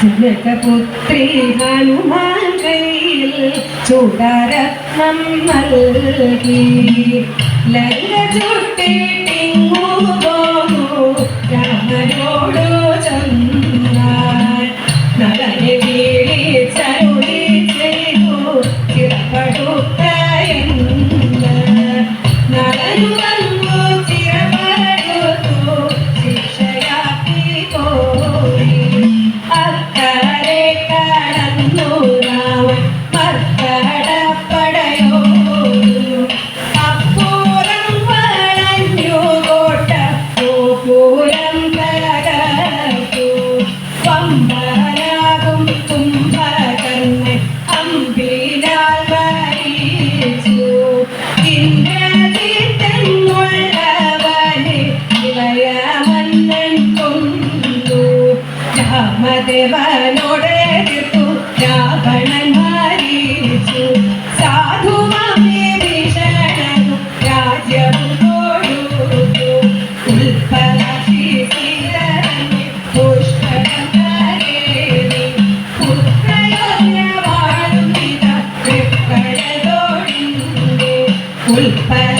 ജനകപുത്രി ഹനുമാൻ കയ്യിൽ ചൂടരത്നം നൽകി. ലങ്ക ചുട്ടിട്ടിങ്ങു അക്കരെ കടന്നു രാമൻ മർക്കടപ്പടയോടും അപ്പൂരം വളഞ്ഞു കോട്ട പൂരം തകർത്തു രാമദേവനോട് എതിർത്തു. രാവണൻ മരിച്ചു സാധുവാമേ ഭീഷണനും രാജ്യവും കൊടുത്തു ഉൽപ്പലാക്ഷി സീതനെ പുഷ്പകം കരേറി പുത്രയോഗ്യ വാഴും ഇത ഉൽപ്പല